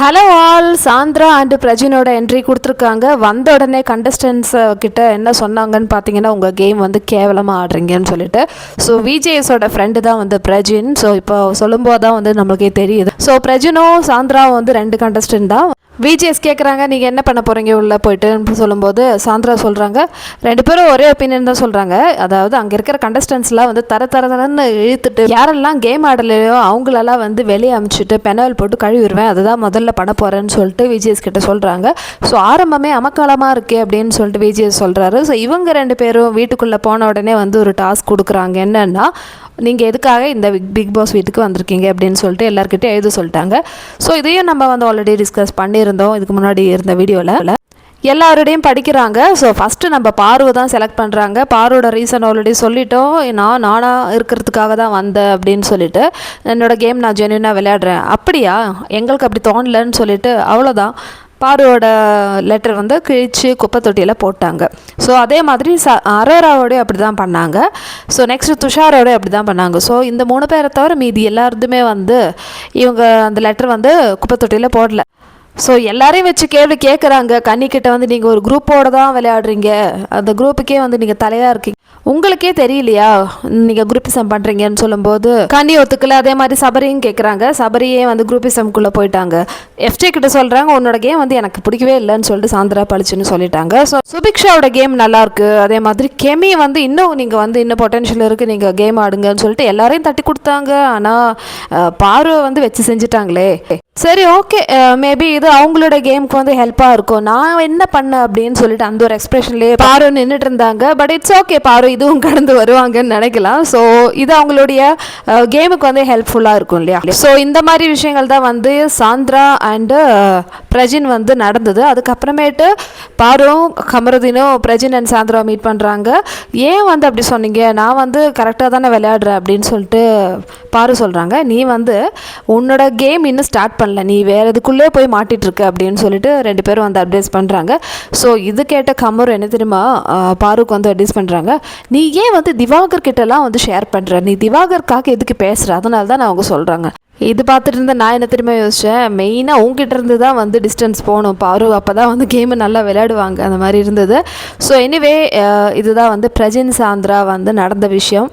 Hello all Sandra and பிரஜினோட entry கொடுத்துருக்காங்க. வந்த உடனே கண்டஸ்டன்ஸ் கிட்ட என்ன சொன்னாங்கன்னு பார்த்தீங்கன்னா உங்கள் கேம் வந்து கேவலமாக ஆடுறீங்கன்னு சொல்லிட்டு. ஸோ விஜேஎஸோட ஃப்ரெண்டு தான் வந்து பிரஜின் ஸோ இப்போ சொல்லும்போது தான் வந்து நம்மளுக்கே தெரியுது. ஸோ பிரஜினும் சாந்திராவும் வந்து ரெண்டு கண்டஸ்டன்ட் தான். விஜிஎஸ் கேட்குறாங்க நீங்கள் என்ன பண்ண போகிறீங்க உள்ளே போயிட்டு சொல்லும்போது சாந்திரா சொல்கிறாங்க ரெண்டு பேரும் ஒரே ஒப்பீனியன் தான் சொல்கிறாங்க அதாவது அங்கே இருக்கிற கண்டஸ்டன்ஸ்லாம் வந்து தர தர தரன்னு இழுத்துட்டு யாரெல்லாம் கேம் ஆடலையோ அவங்களெல்லாம் வந்து வெளியே அமுச்சிட்டு பெனவல் போட்டு கழுவிடுவேன் அதுதான் முதல்ல பண்ண போகிறேன்னு சொல்லிட்டு விஜிஎஸ் கிட்ட சொல்கிறாங்க ஸோ ஆரம்பமே அமக்காலமாக இருக்கே அப்படின்னு சொல்லிட்டு விஜிஎஸ் சொல்கிறாரு ஸோ இவங்க ரெண்டு பேரும் வீட்டுக்குள்ளே போன உடனே வந்து ஒரு டாஸ்க் கொடுக்குறாங்க. என்னென்னா நீங்கள் எதுக்காக இந்த பிக் பாஸ் வீட்டுக்கு வந்திருக்கீங்க அப்படின்னு சொல்லிட்டு எல்லாருக்கிட்டே எழுத சொல்லிட்டாங்க. ஸோ இதையும் நம்ம வந்து ஆல்ரெடி டிஸ்கஸ் பண்ணியிருந்தோம் இதுக்கு முன்னாடி இருந்த வீடியோவில் எல்லாரோடையும் படிக்கிறாங்க. ஸோ ஃபஸ்ட்டு நம்ம பார்வை தான் செலக்ட் பண்ணுறாங்க பார்வோட ரீசன் ஆல்ரெடி சொல்லிட்டோம். நான் நானாக இருக்கிறதுக்காக தான் வந்தேன் அப்படின்னு சொல்லிட்டு என்னோட கேம் நான் ஜென்யூனாக விளையாடுறேன். அப்படியா? எங்களுக்கு அப்படி தோணலன்னு சொல்லிட்டு அவ்வளோதான் பாருவோட லெட்டர் வந்து கிழிச்சு குப்பை தொட்டியில் போட்டாங்க. ஸோ அதே மாதிரி ச அரோராவோடய அப்படி தான் பண்ணாங்க. ஸோ நெக்ஸ்ட் துஷாரோட அப்படி தான் பண்ணாங்க. ஸோ இந்த மூணு பேரை தவிர மீதி எல்லாருதுமே வந்து இவங்க அந்த லெட்டர் வந்து குப்பை தொட்டியில் போடல. ஸோ எல்லாரையும் வச்சு கேள்வி கேட்குறாங்க கன்னிக்கிட்ட வந்து நீங்கள் ஒரு குரூப்போடு தான் விளையாடுறீங்க. அந்த குரூப்புக்கே வந்து நீங்கள் தலையாக இருக்கீங்க. உங்களுக்கே தெரியலையா? நீங்கள் குரூப்பிசம் பண்ணுறீங்கன்னு சொல்லும்போது கன்னி ஒத்துக்கல அதே மாதிரி சபரியும் கேட்குறாங்க சபரியே வந்து குரூப்பிசம்குள்ளே போயிட்டாங்க. எஃப்ஜே கிட்ட சொல்கிறாங்க உன்னோட கேம் வந்து எனக்கு பிடிக்கவே இல்லைன்னு சொல்லிட்டு சாந்திரா பழிச்சுன்னு சொல்லிட்டாங்க. ஸோ சுபிக்ஷாவோட கேம் நல்லாயிருக்கு அதே மாதிரி கெமி வந்து இன்னும் நீங்கள் வந்து இன்னும் பொட்டன்ஷியல் இருக்குது நீங்கள் கேம் ஆடுங்கன்னு சொல்லிட்டு எல்லாரையும் தட்டி கொடுத்தாங்க. ஆனால் பார்வை வந்து வச்சு செஞ்சுட்டாங்களே. சரி ஓகே மேபி இது அவங்களோட கேமுக்கு வந்து ஹெல்ப்பாக இருக்கும். நான் என்ன பண்ணேன் அப்படின்னு சொல்லிட்டு அந்த ஒரு எக்ஸ்பிரஷன்லேயே பாரு நின்றுட்டு இருந்தாங்க பட் இட்ஸ் ஓகே பாரு இதுவும் கடந்து வருவாங்கன்னு நினைக்கலாம். ஸோ இது அவங்களுடைய கேமுக்கு வந்து ஹெல்ப்ஃபுல்லாக இருக்கும் இல்லையா? ஸோ இந்த மாதிரி விஷயங்கள் தான் வந்து சாந்திரா அண்டு பிரஜின் வந்து நடந்தது. அதுக்கப்புறமேட்டு பாரும் கமருதீனும் பிரஜின் அண்ட் சாந்திரா மீட் பண்ணுறாங்க ஏன் வந்து அப்படி சொன்னீங்க? நான் வந்து கரெக்டாக தானே விளையாடுறேன் அப்படின்னு சொல்லிட்டு பாரு சொல்கிறாங்க நீ வந்து உன்னோட கேம் இன்னும் ஸ்டார்ட் பண்ண. பண்ணல நீ வேறு இதுக்குள்ளே போய் மாட்டிட்டு இருக்க அப்படின்னு சொல்லிட்டு ரெண்டு பேரும் வந்து அட்வைஸ் பண்ணுறாங்க ஸோ இது கேட்ட கமர் என்ன தெரியுமா? பாருக்கு வந்து அட்வைஸ் பண்ணுறாங்க நீ ஏன் வந்து திவாகர் கிட்டலாம் வந்து ஷேர் பண்ணுற நீ திவாகர்க்காக எதுக்கு பேசுகிற அதனால தான் நான் அவங்க சொல்கிறாங்க இது பார்த்துட்டு இருந்த நான் என்ன தெரியுமா யோசித்தேன் மெயினாக உங்ககிட்ட இருந்து தான் வந்து டிஸ்டன்ஸ் போகணும். பாரு அப்போ தான் வந்து கேமு நல்லா விளையாடுவாங்க. அந்த மாதிரி இருந்தது. ஸோ எனிவே இதுதான் வந்து பிரஜின் சாந்திரா வந்து நடந்த விஷயம்.